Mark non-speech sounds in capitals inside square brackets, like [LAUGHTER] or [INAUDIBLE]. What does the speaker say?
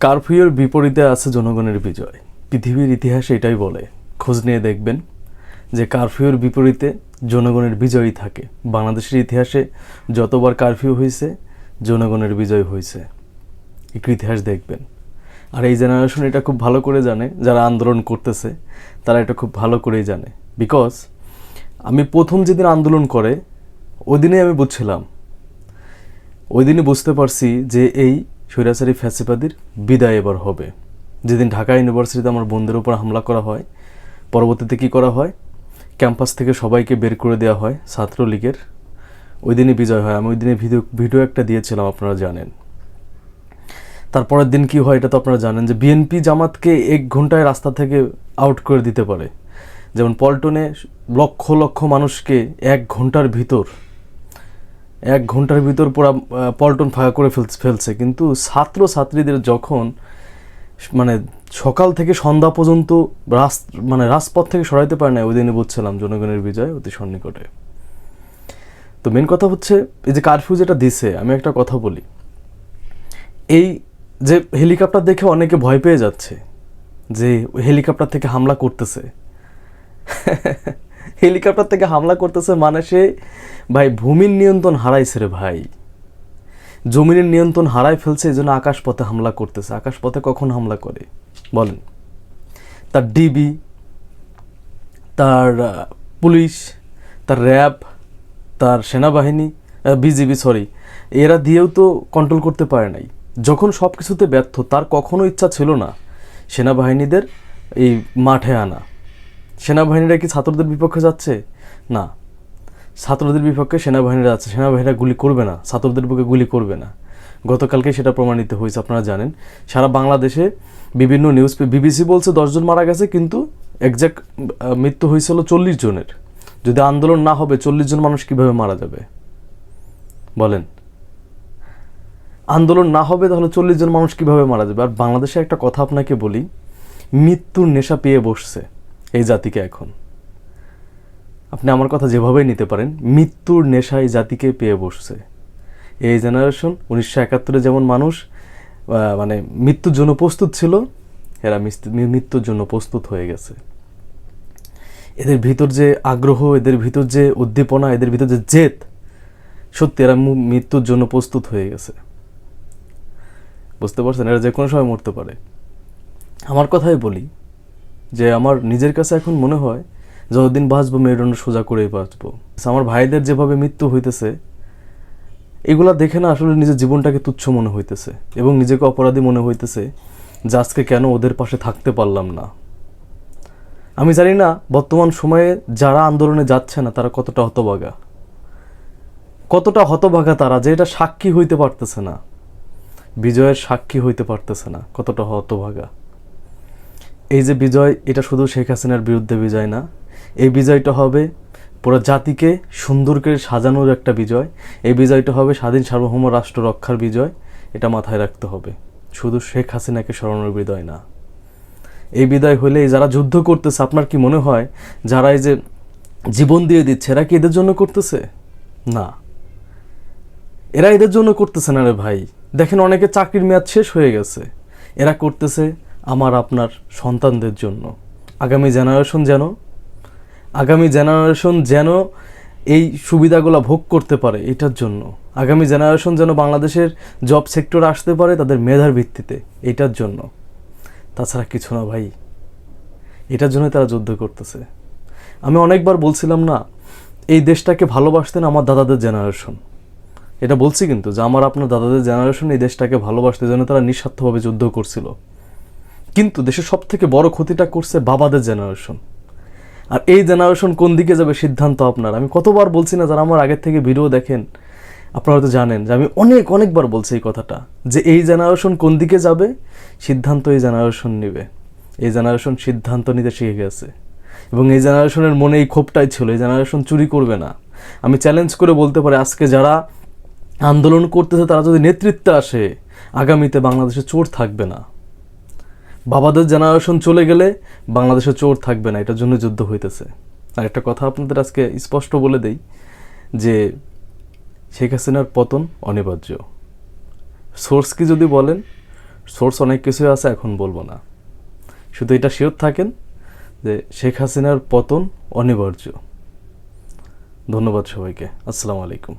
কারফিউর বিপরীতে আছে জনগণের বিজয়। পৃথিবীর ইতিহাসে এটাই বলে। খোঁজ নিয়ে দেখবেন যে কারফিউর বিপরীতে জনগণের বিজয়ই থাকে। বাংলাদেশের ইতিহাসে যতবার কারফিউ হয়েছে জনগণের বিজয় হয়েছে একটু ইতিহাস দেখবেন। আর এই জেনারেশন এটা খুব ভালো করে জানে। যারা আন্দোলন করতেছে, তারা এটা খুব ভালো করেই জানে। বিকজ আমি প্রথম যেদিন আন্দোলন করে, ওই আমি বুঝছিলাম। ওই দিনই বুঝতে পারছি যে এই স্বৈরাচারী ফ্যাসিবাদীর বিদায় এবার হবে। যেদিন ঢাকা ইউনিভার্সিটিতে আমার বন্ধুদের উপর হামলা করা হয়, পরবর্তীতে কি করা হয়? ক্যাম্পাস থেকে সবাইকে বের করে দেওয়া হয় ছাত্রলীগের। ওই দিনই বিজয় হয়। আমি ওই দিনে ভিডিও ভিডিও একটা দিয়েছিলাম, আপনারা জানেন। তারপরের দিন কি হয় এটা তো আপনারা জানেন যে বিএনপি জামাতকে এক ঘন্টায় রাস্তা থেকে আউট করে দিতে পারে। যেমন পল্টনে লক্ষ লক্ষ মানুষকে এক ঘণ্টার ভিতর এক ঘণ্টার ভিতর পুরা পল্টন ফাঁকা করে ফেলছে ফেলছে। কিন্তু ছাত্র ছাত্রীদের যখন মানে সকাল থেকে সন্ধ্যা পর্যন্ত রাস মানে রাজপথ থেকে সরাইতে পারে না ওই দিনে বুঝছিলাম জনগণের বিজয় অতি সন্নিকটে। তো মেন কথা হচ্ছে, এই যে কারফিউ যেটা দিছে, আমি একটা কথা বলি। এই যে হেলিকপ্টার দেখে অনেকে ভয় পেয়ে যাচ্ছে, যে হেলিকপ্টার থেকে হামলা করতেছে। [LAUGHS] হেলিকপ্টার থেকে হামলা করতেছে মানে সে, ভাই, ভূমির নিয়ন্ত্রণ হারাইছে রে ভাই। জমিনের নিয়ন্ত্রণ হারাই ফেলছে, এই জন্য আকাশপথে হামলা করতেছে। আকাশপথে কখন হামলা করে? বলেন। তার ডিবি তার পুলিশ, তার র্যাব, তার সেনাবাহিনী বিজিবি সরি এরা দিয়েও তো কন্ট্রোল করতে পারে নাই। যখন সব কিছুতে ব্যর্থ, তার কখনো ইচ্ছা ছিল না সেনাবাহিনীদের এই মাঠে আনা। সেনাবাহিনীরা কি ছাত্রদের বিপক্ষে যাচ্ছে? না। ছাত্রদের বিপক্ষে সেনাবাহিনীরা যাচ্ছে সেনাবাহিনীরা গুলি করবে না। ছাত্রদের বুকে গুলি করবে না। গতকালকে সেটা প্রমাণিত হয়েছে, আপনারা জানেন। সারা বাংলাদেশে বিভিন্ন নিউজ বিবিসি বলছে দশজন মারা গেছে, কিন্তু একজ্যাক্ট মৃত্যু হয়েছিল চল্লিশ জনের। যদি আন্দোলন না হবে, চল্লিশ জন মানুষ কীভাবে মারা যাবে? বলেন। আন্দোলন না হবে, তাহলে চল্লিশ জন মানুষ কীভাবে মারা যাবে? আর বাংলাদেশে একটা কথা আপনাকে বলি, মৃত্যুর নেশা পেয়ে বসছে। এই জাতিকে এখন। আপনি আমার কথা যেভাবেই নিতে পারেন, মৃত্যুর নেশা এই জাতিকে পেয়ে বসছে। এই জেনারেশন উনিশশো একাত্তরে যেমন মানুষ মানে মৃত্যুর জন্য প্রস্তুত ছিল, এরা মৃত্যুর জন্য প্রস্তুত হয়ে গেছে। এদের ভিতর যে আগ্রহ, এদের ভিতর যে উদ্দীপনা, এদের ভিতর যে জেদ, সত্যি এরা মৃত্যুর জন্য প্রস্তুত হয়ে গেছে। বুঝতে পারছেন? এরা যে কোনো সময় মরতে পারে। আমার কথাই বলি যে আমার নিজের কাছে এখন মনে হয় যতদিন বাঁচবো, মেরুদণ্ড সোজা করেই বাঁচবো। আমার ভাইদের যেভাবে মৃত্যু হইতেছে, এগুলা দেখে না আসলে নিজের জীবনটাকে তুচ্ছ মনে হইতেছে এবং নিজেকে অপরাধী মনে হইতেছে যে আজকে কেন ওদের পাশে থাকতে পারলাম না। আমি জানি না বর্তমান সময়ে যারা আন্দোলনে যাচ্ছে না, তারা কতটা হতবাগা কতটা হতবাগা তারা যে এটা সাক্ষী হইতে পারতেছে না। বিজয়ের সাক্ষী হইতে পারতেছে না, কতটা হতভাগা। এই যে বিজয়, এটা শুধু শেখ হাসিনার বিরুদ্ধে বিজয় না, এই বিজয়টা হবে পুরো জাতিকে সুন্দর করে সাজানোর একটা বিজয়। এই বিজয়টা হবে স্বাধীন সার্বভৌম রাষ্ট্র রক্ষার বিজয়। এটা মাথায় রাখতে হবে। শুধু শেখ হাসিনাকে সরানোর বিজয় না। এই বিদায় হলে যারা যুদ্ধ করতেছে, আপনার কি মনে হয় যারা এই যে জীবন দিয়ে দিচ্ছে, এরা কি এদের জন্য করতেছে? না। এরা এদের জন্য করতেছে না রে ভাই। দেখেন অনেকে চাকরির মেয়াদ শেষ হয়ে গেছে। এরা করতেছে আমার আপনার সন্তানদের জন্য। আগামী জেনারেশন যেন, আগামী জেনারেশন যেন এই সুবিধাগুলো ভোগ করতে পারে এটার জন্য। আগামী জেনারেশন যেন বাংলাদেশের জব সেক্টর আসতে পারে তাদের মেধার ভিত্তিতে এটার জন্য। তাছাড়া কিছু না ভাই, এটার জন্য তারা যুদ্ধ করতেছে। আমি অনেকবার বলছিলাম না, এই দেশটাকে ভালোবাসতেন আমার দাদাদের জেনারেশন এটা বলছি কিন্তু যে আমার আপনার দাদাদের জেনারেশন এই দেশটাকে ভালোবাসতে জন্য তারা নিঃস্বার্থভাবে যুদ্ধ করছিল। কিন্তু দেশের সব থেকে বড় ক্ষতিটা করছে বাবাদের জেনারেশন আর এই জেনারেশন কোন দিকে যাবে সিদ্ধান্ত আপনার? আমি কতবার বলছি না যারা আমার আগের থেকে ভিডিও দেখেন, আপনারা হয়তো জানেন যে আমি অনেক, অনেকবার বলছি এই কথাটা, যে এই জেনারেশন কোন দিকে যাবে? সিদ্ধান্ত এই জেনারেশন নেবে। এই জেনারেশন সিদ্ধান্ত নিতে শিখে গেছে। এবং এই জেনারেশনের মনে এই ক্ষোভটাই ছিল, এই জেনারেশন চুরি করবে না। আমি চ্যালেঞ্জ করে বলতে পারি, আজকে যারা আন্দোলন করতেছে তারা যদি নেতৃত্বে আসে, আগামীতে বাংলাদেশে চোর থাকবে না। বাবাদের জেনারেশন চলে গেলে বাংলাদেশে চোর থাকবে না, এটার জন্য যুদ্ধ হইতেছে। আর একটা কথা আপনাদের আজকে স্পষ্ট বলে দেই যে শেখ হাসিনার পতন অনিবার্য। সোর্স কি যদি বলেন? সোর্স অনেক কিছুই আছে, এখন বলব না। শুধু এটা শিওর থাকেন যে শেখ হাসিনার পতন অনিবার্য। ধন্যবাদ সবাইকে। আসসালামু আলাইকুম।